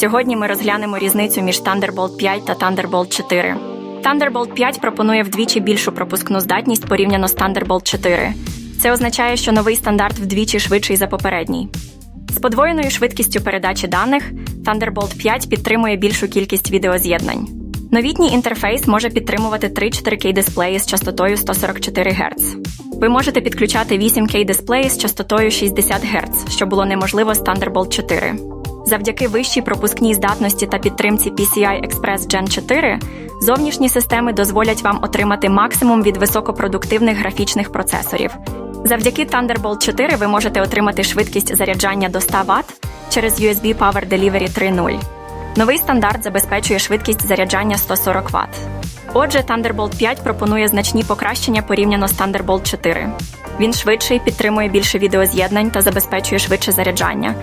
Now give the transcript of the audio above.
Сьогодні ми розглянемо різницю між Thunderbolt 5 та Thunderbolt 4. Thunderbolt 5 пропонує вдвічі більшу пропускну здатність порівняно з Thunderbolt 4. Це означає, що новий стандарт вдвічі швидший за попередній. З подвоєною швидкістю передачі даних Thunderbolt 5 підтримує більшу кількість відеоз'єднань. Новітній інтерфейс може підтримувати 3 4К дисплеї з частотою 144 Гц. Ви можете підключати 8К дисплеї з частотою 60 Гц, що було неможливо з Thunderbolt 4. Завдяки вищій пропускній здатності та підтримці PCI Express Gen 4 зовнішні системи дозволять вам отримати максимум від високопродуктивних графічних процесорів. Завдяки Thunderbolt 4 ви можете отримати швидкість заряджання до 100 Вт через USB Power Delivery 3.0. Новий стандарт забезпечує швидкість заряджання 140 Вт. Отже, Thunderbolt 5 пропонує значні покращення порівняно з Thunderbolt 4. Він швидший, підтримує більше відеоз'єднань та забезпечує швидше заряджання.